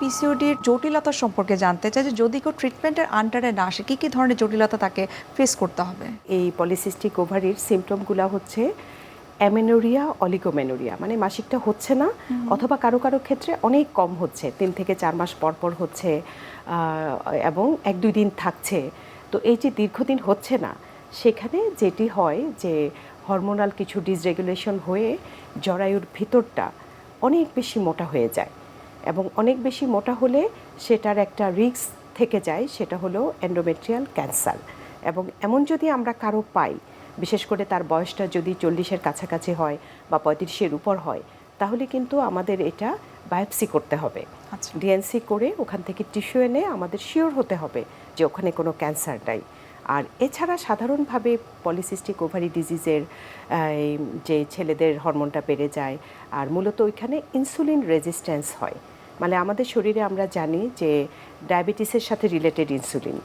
পিসিওডির জটিলতা সম্পর্কে জানতে চাই যে যদি কেউ ট্রিটমেন্টের আন্ডারে না আসে কী কী ধরনের জটিলতা তাকে ফেস করতে হবে? এই পলিসিস্টিক ওভারির সিমটমগুলো হচ্ছে অ্যামেনোরিয়া অলিগোমেনোরিয়া মানে মাসিকটা হচ্ছে না অথবা কারও কারও ক্ষেত্রে অনেক কম হচ্ছে তিন থেকে চার মাস পর পর হচ্ছে এবং এক দুই দিন থাকছে। তো এই যে দীর্ঘদিন হচ্ছে না সেখানে যেটি হয় যে হরমোনাল কিছু ডিসরেগুলেশন হয়ে জরায়ুর ভিতরটা অনেক বেশি মোটা হয়ে যায়। এবং অনেক বেশি মোটা হলে সেটার একটা রিস্ক থেকে যায় সেটা হলো এন্ডোমেট্রিয়াল ক্যান্সার এবং এমন যদি আমরা কারও পাই বিশেষ করে তার বয়সটা যদি চল্লিশের কাছাকাছি হয় বা পঁয়ত্রিশের উপর হয় তাহলে কিন্তু আমাদের এটা বায়োপসি করতে হবে। আচ্ছা। ডিএনসি করে ওখান থেকে টিস্যু এনে আমাদের শিওর হতে হবে যে ওখানে কোনো ক্যান্সার নাই। আর এছাড়া সাধারণভাবে পলিসিস্টিক ওভারি ডিজিজের যে ছেলেদের হরমোনটা বেড়ে যায়, আর মূলত ওইখানে ইনসুলিন রেজিস্ট্যান্স হয়। মানে আমাদের শরীরে আমরা জানি যে ডায়াবেটিসের সাথে রিলেটেড ইনসুলিন